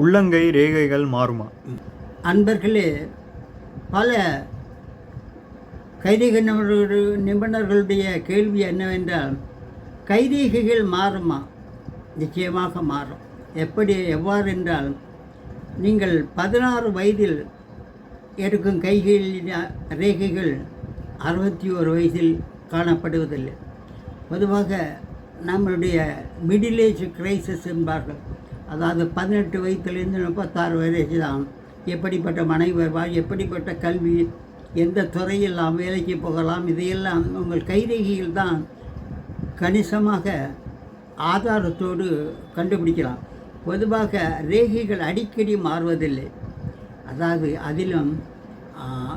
உள்ளங்கை ரேகைகள் மாறுமா? அன்பர்களே பல கைரேகை நிபுணர்கள் நிபுணர்களுடைய கேள்வி என்னவென்றால் கைரேகைகள் மாறுமா? நிச்சயமாக மாறும். எப்படி எவ்வாறு என்றால் நீங்கள் பதினாறு வயதில் எடுக்கும் கைகளில் ரேகைகள் அறுபத்தி ஒரு வயதில் காணப்படுவதில்லை. பொதுவாக நம்மளுடைய மிடில் ஏஜ் கிரைசிஸ் என்பார்கள். அதாவது பதினெட்டு வயதுலேருந்து முப்பத்தாறு வயது தான் எப்படிப்பட்ட மனைவி வருவார் எப்படிப்பட்ட கல்வி எந்த துறையெல்லாம் வேலைக்கு போகலாம் இதையெல்லாம் உங்கள் கைரேகையில் தான் கணிசமாக ஆதாரத்தோடு கண்டுபிடிக்கலாம். பொதுவாக ரேகைகள் அடிக்கடி மாறுவதில்லை. அதாவது அதிலும்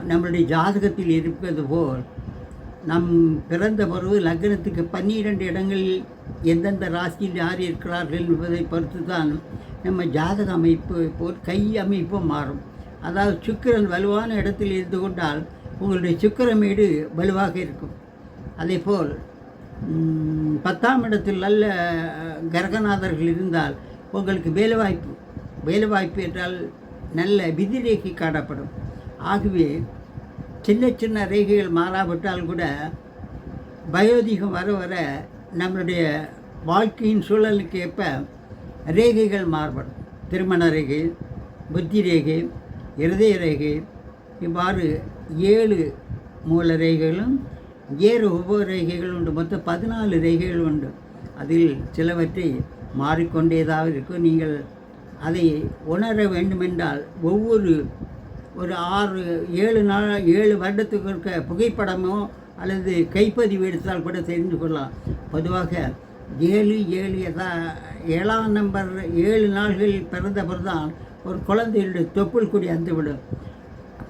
நம்மளுடைய ஜாதகத்தில் இருப்பது போல் நம் பிறந்த பிறகு லக்னத்துக்கு பன்னிரண்டு இடங்களில் எந்தெந்த ராசியில் யார் இருக்கிறார்கள் என்பதை பொறுத்து தான் நம்ம ஜாதக அமைப்பு போல் கை அமைப்பும் மாறும். அதாவது சுக்கிரன் வலுவான இடத்தில் இருந்து கொண்டால் உங்களுடைய சுக்கிரமேடு வலுவாக இருக்கும். அதே போல் பத்தாம் இடத்தில் நல்ல கரகநாதர்கள் இருந்தால் உங்களுக்கு வேலைவாய்ப்பு. வேலைவாய்ப்பு என்றால் நல்ல விதிரேகை காணப்படும். ஆகவே சின்ன சின்ன ரேகைகள் மாறாவிட்டால் கூட வயோதிகம் வர வர நம்மளுடைய வாழ்க்கையின் சூழலுக்கு ஏற்ப ரேகைகள் மாறுபடும். திருமண ரேகை புத்தி ரேகை இருதய ரேகை இவ்வாறு ஏழு மூல ரேகைகளும் ஏறு உப ரேகைகள் உண்டு. மொத்தம் பதினாலு ரேகைகள் உண்டு. அதில் சிலவற்றை மாறிக்கொண்டேதாக இருக்கும். நீங்கள் அதை உணர வேண்டுமென்றால் ஒவ்வொரு ஒரு ஆறு ஏழு நாள் ஏழு வருடத்துக்கு இருக்க புகைப்படமோ அல்லது கைப்பதிவு எடுத்தால் கூட தெரிந்து கொள்ளலாம். பொதுவாக ஏழு ஏழு எதா ஏழாம் நம்பர் ஏழு நாள்கள் பிறந்த பிறதான் ஒரு குழந்தையுடைய தொப்புள் கொடி அந்துவிடும்.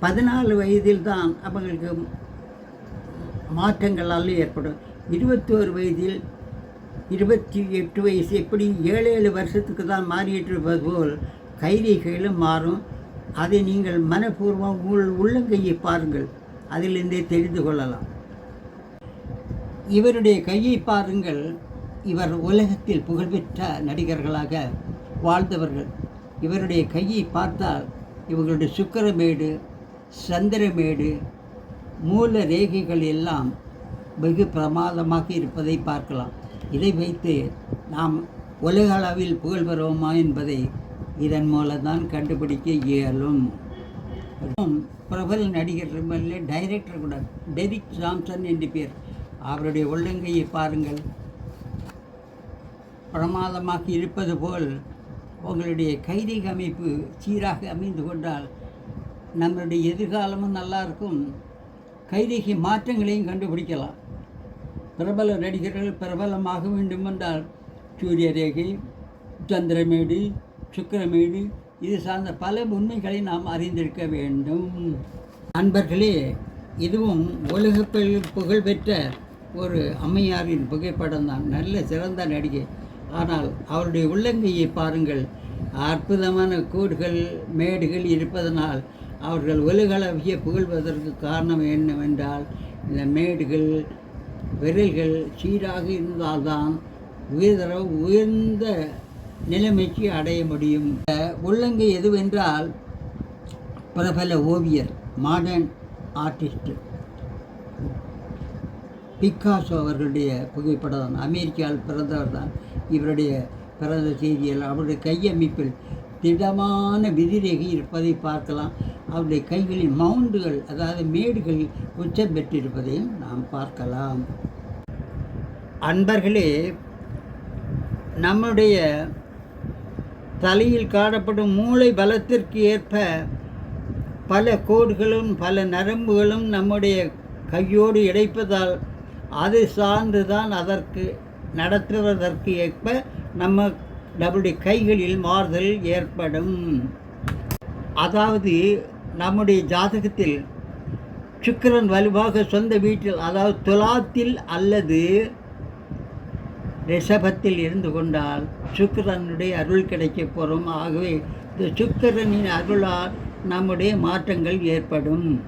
பதினாலு வயதில் தான் அவங்களுக்கு மாற்றங்களால் ஏற்படும். இருபத்தோரு வயதில் இருபத்தி எட்டு வயசு எப்படி ஏழு ஏழு வருஷத்துக்கு தான் மாறிட்டு இருப்பது போல் கைரேகைகளும் மாறும். அதை நீங்கள் மனப்பூர்வம் உள் உள்ளங்கையை பாருங்கள். அதிலிருந்தே தெரிந்து கொள்ளலாம். இவருடைய கையை பாருங்கள். இவர் உலகத்தில் புகழ்பெற்ற நடிகர்களாக வாழ்ந்தவர்கள். இவருடைய கையை பார்த்தால் இவர்களுடைய சுக்கிரமேடு சந்திரமேடு மூல ரேகைகள் எல்லாம் வெகு பிரமாதமாக இருப்பதை பார்க்கலாம். இதை வைத்து நாம் உலக அளவில் புகழ் பெறுவோமா என்பதை இதன் மூலம்தான் கண்டுபிடிக்க இயலும். பிரபல நடிகர் எம்எல்ஏ டைரக்டர் கூட டெரிக் ஜாம்சன் என்று பேர். அவருடைய உள்ளங்கையை பாருங்கள். பிரமாதமாக இருப்பது போல் உங்களுடைய கைரேகை அமைப்பு சீராக அமைந்து கொண்டால் நம்மளுடைய எதிர்காலமும் நல்லா இருக்கும். கைரேகை மாற்றங்களையும் கண்டுபிடிக்கலாம். பிரபல நடிகர்கள் பிரபலமாக வேண்டுமென்றால் சூரிய ரேகை சந்திரமேடு சுக்கிரமேடு. இது சார்ந்த பல உண்மைகளை நாம் அறிந்திருக்க வேண்டும். நண்பர்களே இதுவும் உலக புகழ் புகழ்பெற்ற ஒரு அம்மையாரின் புகைப்படம் தான். நல்ல சிறந்த நடிகை. ஆனால் அவருடைய உள்ளங்கையை பாருங்கள். அற்புதமான கூடுகள் மேடுகள் இருப்பதனால் அவர்கள் உலகளவிய புகழ்வதற்கு காரணம் என்னவென்றால் இந்த மேடுகள் விரல்கள் சீராக இருந்தால்தான் உயர்தர உயர்ந்த நிலைமைக்கு அடைய முடியும். உள்ளங்கை எதுவென்றால் பிரபல ஓவியர் மாடர்ன் ஆர்டிஸ்ட் பிக்காசோ அவர்களுடைய புகைப்படம் தான் அமெரிக்காவில் பிறந்தவர் தான் இவருடைய பிறந்த செய்தியில் அவருடைய கையமைப்பில் திடமான விதிரேகை இருப்பதை பார்க்கலாம். அவருடைய கைகளின் மவுண்டுகள் அதாவது மேடுகள் உச்சம் பெற்றிருப்பதையும் நாம் பார்க்கலாம். அன்பர்களே நம்முடைய தலையில் காணப்படும் மூளை பலத்திற்கு ஏற்ப பல கோடுகளும் பல நரம்புகளும் நம்முடைய கையோடு இடைப்பதால் அது சார்ந்து தான் அதற்கு நடத்துவதற்கு ஏற்ப நம்ம நம்முடைய கைகளில் மாறுதல் ஏற்படும். அதாவது நம்முடைய ஜாதகத்தில் சுக்கிரன் வலுவாக சொந்த வீட்டில் அதாவது துலாத்தில் அல்லது ரிஷபத்தில் இருந்து கொண்டால் சுக்கரனுடைய அருள் கிடைக்கப் போகிறோம் ஆகவே இந்த சுக்கரனின் அருளால் நம்முடைய மாற்றங்கள் ஏற்படும்.